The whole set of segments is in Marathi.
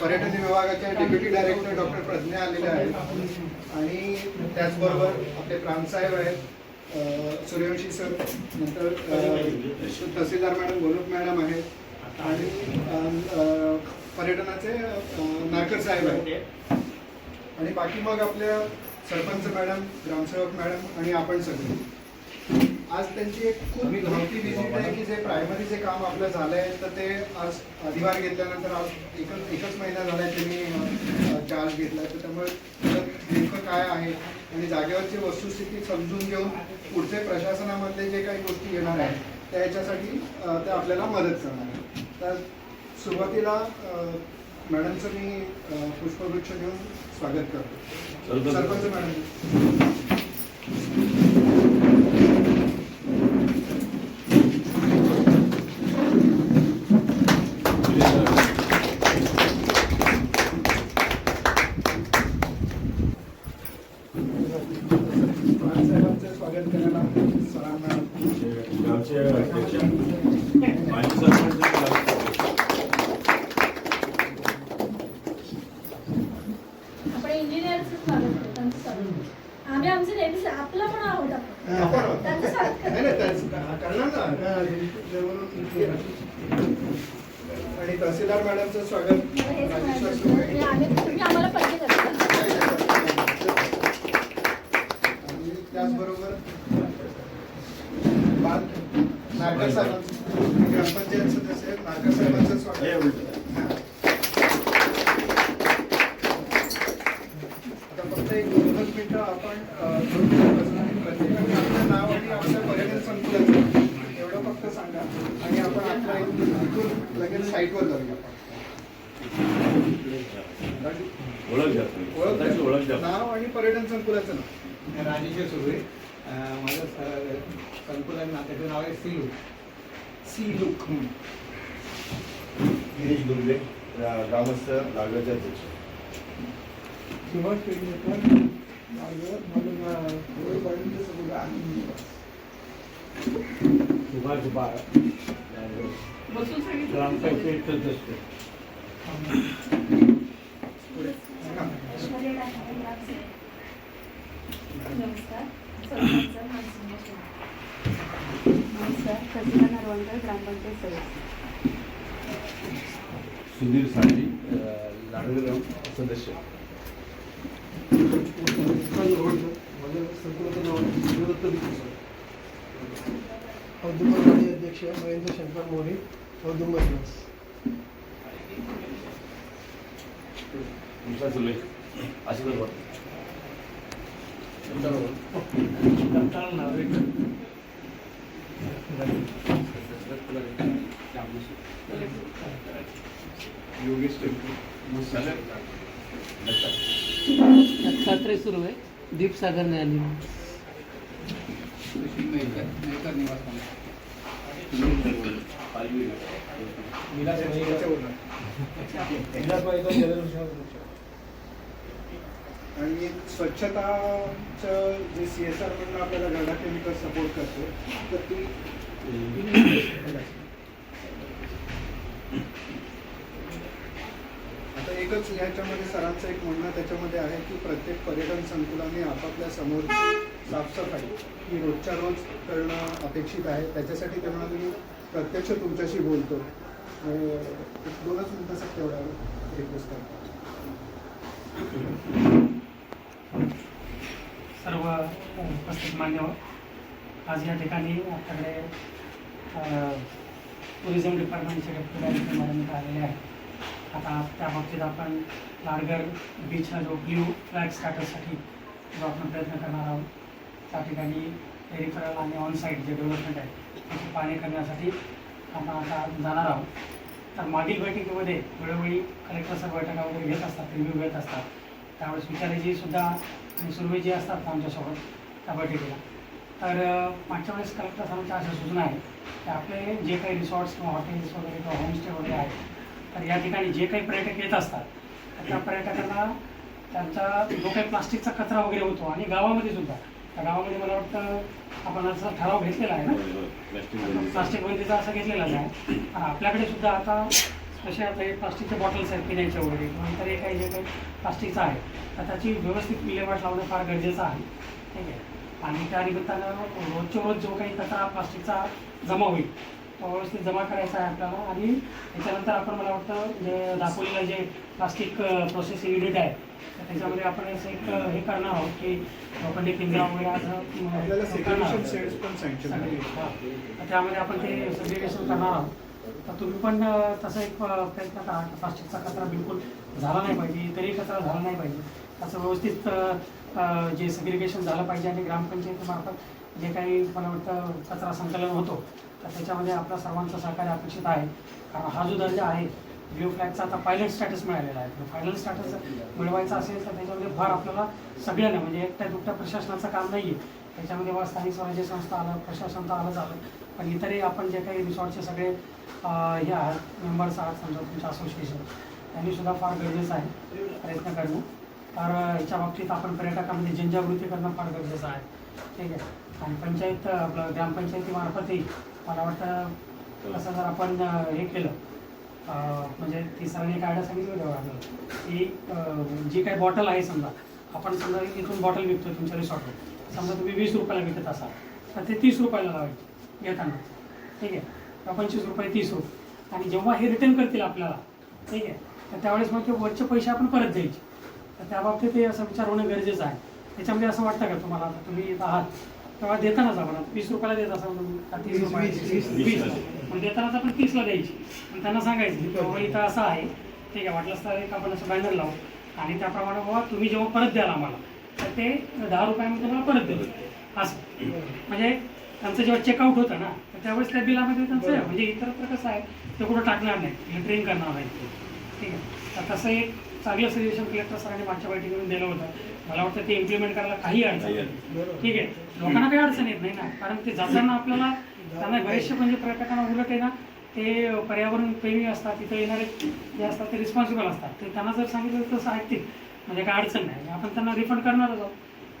पर्यटन विभागाच्या डेप्युटी डायरेक्टर डॉक्टर प्रज्ञा आलेल्या आहेत. आणि त्याचबरोबर आपले प्रांतसाहेब आहेत. सूर्यवंशी सर नंतर तहसीलदार मॅडम गोलक मॅडम आहेत. आणि पर्यटनाचे नारकर साहेब आहेत. आणि बाकी मग आपल्या सरपंच मॅडम ग्रामसेवक मॅडम आणि आपण सगळे. आज त्यांची एक खूप धावती विजिट आहे की जे प्रायमरीचे काम आपलं झालं आहे तर ते आज अधिभार घेतल्यानंतर आज एकच एकच महिना झाला आहे त्यांनी चार्ज घेतला तर त्यामुळे नेमकं काय आहे? आणि जागेवरची वस्तुस्थिती समजून घेऊन पुढचे प्रशासनामधले जे काही गोष्टी येणार आहेत त्या याच्यासाठी ते आपल्याला मदत करणार आहे तर सुरुवातीला मॅडमचं मी पुष्पवृक्ष देऊन स्वागत करतो. सरपंच मॅडम साहेबांचं स्वागत करायला सरांना गावचे अध्यक्ष माजी सरपंच आपण इंजिनियरचं स्वागत करतो त्यांचं स्वागत आम्ही आमचं नेहमीच आपलं पण आहोत आपण. आपण त्यांचं स्वागत नाही करतो. नाही त्याच- करणार ना. आणि तहसीलदार मॅडमचं स्वागत. मला हेच म्हणायचं. आम्ही तुम्ही आम्हाला पैसे करता आणि त्याचबरोबर बाल नारकर साहेबांचं ग्रामपंचायत सदस्य आहेत, नारकर साहेबांचं स्वागत उलटं. आता फक्त एक दोनच मिनिटं आपण आपलं नाव आणि आपलं पर्यटन संकुलाचं एवढं फक्त सांगा. आणि आपण आपल्या इथून इथून लगेच साईटवर जाऊया. आपण. ओळख द्या नाव आणि पर्यटन संकुलाचं नाव. राजेश सुर्वे माझं स- संकुलन नात्याचं नाव आहे सिलू. सी लुक गिरीश दुर्गे ग्रामस्थ लागल्याचे अध्यक्ष. सुभाष आहे. बाळ सदस्य नमस्कार नमस्कार प्रतिभा ग्रामपंचायत सदस्य सुधीरसाठी लाडग्राम सदस्य उत्तर संकुलाचं नाव शिवदत्त विकुसर अध्यक्ष महेंद्र शंकर मोरे औदुंबर योगेश टेम्पू. दत्तात्रय सुरू आहे. दीपसागर न्यायालय. आणि स्वच्छताचं जे सी एस आर म्हणून आपल्याला गडा केमिकल सपोर्ट करतो तर ती आता एकच याच्यामध्ये सरांचं एक म्हणणं त्याच्यामध्ये आहे की प्रत्येक पर्यटन संकुलाने आपापल्या समोर साफसफाई ही रोजच्या रोज करणं अपेक्षित आहे. त्याच्यासाठी तेव्हा मी प्रत्यक्ष तुमच्याशी बोलतो. आणि एक दोनच मिनिटासाठी तेवढा रिक्वेस्ट करतो. सर्व उपस्थित मान्यवर आज या ठिकाणी आपल्याकडे टुरिझम डिपार्टमेंटचे डेप्युटी डायरेक्टर मॅडम आलेले आहेत. आता त्या बाबतीत आपण लाडगर बीचला जो ब्ल्यू फ्लॅग स्टॅटससाठी जो आपण प्रयत्न करणार आहोत त्या ठिकाणी पेरिफरल आणि ऑन साईड जे डेव्हलपमेंट आहे त्याची पाहणी करण्यासाठी आपण आता जाणार आहोत. तर मागील बैठकीमध्ये वेळोवेळी कलेक्टर सर बैठका वगैरे घेत असतात रिव्ह्यू घेत असतात. त्यावेळेस विचारायची सुद्धा आणि सुरवेजी असतात आमच्यासोबत त्या बैठकीला. तर मागच्या वेळेस कलेक्टर सरांच्या अशा सूचना आहेत की आपले जे काही रिसॉर्ट्स किंवा हॉटेल्स वगैरे किंवा होमस्टे वगैरे आहेत तर या ठिकाणी जे काही पर्यटक येत असतात तर त्या पर्यटकांना त्यांचा जो काही प्लास्टिकचा कचरा वगैरे होतो आणि गावामध्ये सुद्धा त्या गावामध्ये मला वाटतं आपण असा ठराव घेतलेला आहे ना. प्लास्टिक बंदी प्लास्टिक बंदीचा असं घेतलेलाच आहे. आणि आपल्याकडे सुद्धा आता तसे आता हे प्लास्टिकच्या बॉटल्स आहेत पिण्याच्या वगैरे नंतर हे काही जे काही प्लास्टिकचं आहे तर त्याची व्यवस्थित विल्हेवाट लावणं फार गरजेचं आहे. ठीक आहे. आणि त्या निमित्तानं रोजच्या रोज जो काही कचरा प्लास्टिकचा जमा होईल व्यवस्थित जमा करायचा आहे आपल्याला. आणि त्याच्यानंतर आपण मला वाटतं जे दापोलीला जे प्लास्टिक प्रोसेसिंग युनिट आहे तर त्याच्यामध्ये आपण असं एक हे करणार आहोत की लोखंडी पिंजरा वगैरे असं. तर त्यामध्ये आपण ते सेग्रिगेशन करणार आहोत. तर तुम्ही पण तसा एक प्रयत्न करा. की प्लास्टिकचा कचरा बिलकुल झाला नाही पाहिजे इतरही कचरा झाला नाही पाहिजे. त्याचं व्यवस्थित जे सेग्रिगेशन झालं पाहिजे आणि ग्रामपंचायतीमार्फत जे काही मला वाटतं कचरा संकलन होतो तर त्याच्यामध्ये आपल्या सर्वांचं सहकार्य अपेक्षित आहे. कारण हा जो दर्जा आहे ब्ल्यू फ्लॅगचा आता पायलट स्टॅटस मिळालेला आहे. फायनल स्टॅटस मिळवायचा असेल तर त्याच्यामध्ये भर आपल्याला सगळ्यांना म्हणजे एकट्या दुकट्या प्रशासनाचं काम नाही आहे त्याच्यामध्ये वा स्थानिक स्वराज्य संस्था आलं प्रशासन तर आलं. झालं पण इतरही आपण जे काही रिसॉर्टचे सगळे हे आहेत मेंबर्स आहात समजा तुमच्या असोसिएशन त्यांनी सुद्धा फार गरजेचं आहे. प्रयत्न करणं. तर याच्या बाबतीत आपण पर्यटकांमध्ये जनजागृती करणं फार गरजेचं आहे. ठीक आहे. आणि पंचायत आपलं ग्रामपंचायतीमार्फतही मला वाटतं कसं जर आपण हे केलं म्हणजे ती सरांनी काय सांगितलं तेव्हा की जी काही बॉटल आहे समजा आपण समजा इथून बॉटल विकतो तुमच्या रिसॉर्टवर. समजा तुम्ही वीस रुपयाला विकत असाल तर ते तीस रुपयाला लावायचे घेताना ठीक आहे. पंचवीस रुपये तीस रुपये. आणि जेव्हा हे रिटर्न करतील आपल्याला ठीक आहे. तर त्यावेळेस मग ते वरचे पैसे आपण परत द्यायचे. तर त्या बाबतीत ते असं विचार होणं गरजेचं आहे. त्याच्यामध्ये असं वाटतं का तुम्हाला? आता तुम्ही इथं आहात तेव्हा देतानाच आपण. वीस रुपयाला देत असाल का तीस रुपये मग देतानाच आपण तीसला द्यायची. आणि त्यांना सांगायचं की बाबा इथं असं आहे. ठीक आहे वाटलंच तर एक आपण असं बॅनर लावू. आणि त्याप्रमाणे बाबा तुम्ही जेव्हा परत द्याल आम्हाला तर ते दहा रुपयामध्ये तुम्हाला परत देतो असं. म्हणजे त्यांचं जेव्हा चेकआउट होतं ना तर त्यावेळेस त्या बिलामध्ये त्यांचं म्हणजे इतरत्र कसं आहे ते कुठं टाकणार नाही. ट्रेन करणार नाही. ठीक आहे. तर तसं एक चांगलं सजेशन कलेक्टर सरांनी मागच्या बैठकीतून दिलं होतं. मला वाटतं ते इम्प्लिमेंट करायला काही अडचण नाही. ठीक आहे. लोकांना काही अडचण येत नाही ना. कारण ते जाताना आपल्याला त्यांना बरेचसे म्हणजे पर्यटकांना उलट आहे ना ते पर्यावरण प्रेमी असतात तिथे येणारे जे असतात ते रिस्पॉन्सिबल असतात. ते त्यांना जर सांगितलं तर तसं ऐकतील म्हणजे काय अडचण नाही. आपण त्यांना रिफंड करणारच आहोत.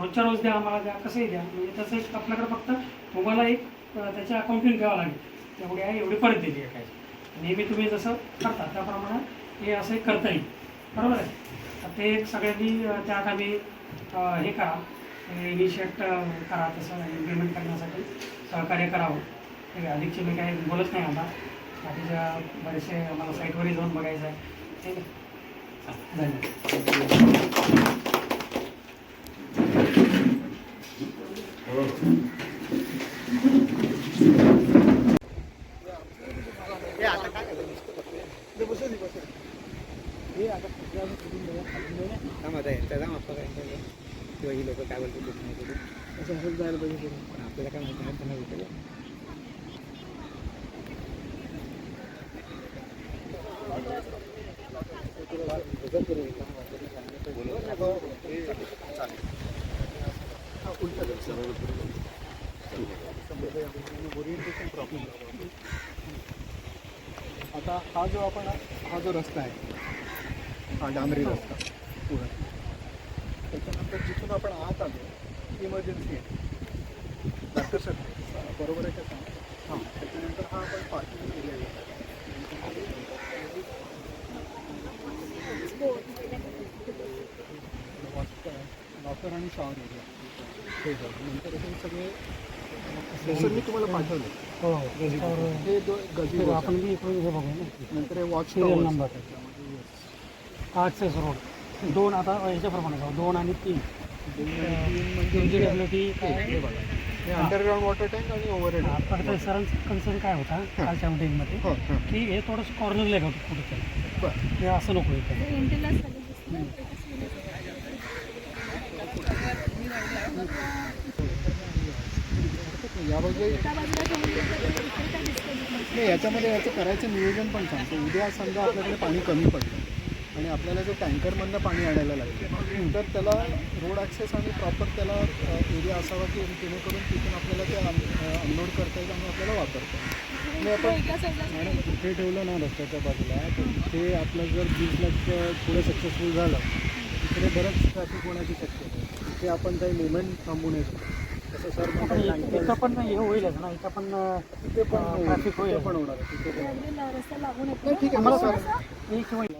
रोजच्या रोज द्या आम्हाला द्या कसंही द्या. म्हणजे त्याचं एक आपल्याकडे फक्त तुम्हाला एक अं, त्याचे अकाउंटिंग घ्यावं लागेल. एवढी आहे एवढी परत दिली आहे. काय नेहमी तुम्ही जसं करता त्याप्रमाणे हे असं करता येईल. बरोबर आहे? ते एक सगळ्यांनी अं, त्यात आम्ही हे करा. इनिशिएट करा तसं इम्प्लिमेंट करण्यासाठी सहकार्य करावं. ठीक आहे अधिकची मी काही बोलत नाही आता. बाकीच्या बरेचसे मला साईटवरही जाऊन बघायचं आहे. ठीक आहे. धन्यवाद. हो. त्यामध्ये त्याचा वापर करायचा किंवा ही लोक काय बोलतात ते नाही बोलत. असं असंच जायला पाहिजे. पण आपल्याला काय माहिती नाही त्यांना विचारूया. आता हा जो आपण हा जो रस्ता आहे हा डांबरी रस्ता पुढे त्याच्यानंतर जिथून आपण आत आलो इमर्जन्सी आहे. डॉक्टर सर बरोबर आहे का हां त्याच्यानंतर हा आपण पार्किंग एरिया डॉक्टर आणि शॉवर एरिया हे नंतर हे सगळे जसं मी तुम्हाला पाठवलं. हो हे. दो गजी आपण इकडून हे बघू ना. नंतर हे वॉच नंबर ॲक्सेस रोड दोन आता याच्याप्रमाणे जाऊ दोन आणि तीन. म्हणजे डब्ल्यू टी हे अंडरग्राऊंड वॉटर टँक आणि ओव्हरहेड पण ते सरांचं कन्सर्न काय होता कालच्या मीटिंगमध्ये की हे थोडंसं कॉर्नरला होतं कुठेतरी. हे असं नको काय याच्यामध्ये याचं करायचं नियोजन पण सांगतो. उद्या समजा आपल्याकडे पाणी कमी पडलं. आणि आपल्याला जर टँकरमधनं पाणी आणायला लागलं तर त्याला रोड ॲक्सेस आणि प्रॉपर त्याला एरिया असावा की जेणेकरून तिथून आपल्याला ते अनलोड करता येईल आणि आपल्याला वापरता येईल. आपण मॅडम इथे ठेवलं ना रस्त्याच्या बाजूला तर इथे आपलं जर बिझनेस पुढे सक्सेसफुल झालं तिकडे बरंच ट्रॅफिक होण्याची शक्यता आहे. तिथे आपण काही मुवमेंट थांबू इथं पण हे होईलच ना इथं पण ट्रॅफिक होईल. पण होणार आहे. तिथे ठीक आहे. मला एक होईल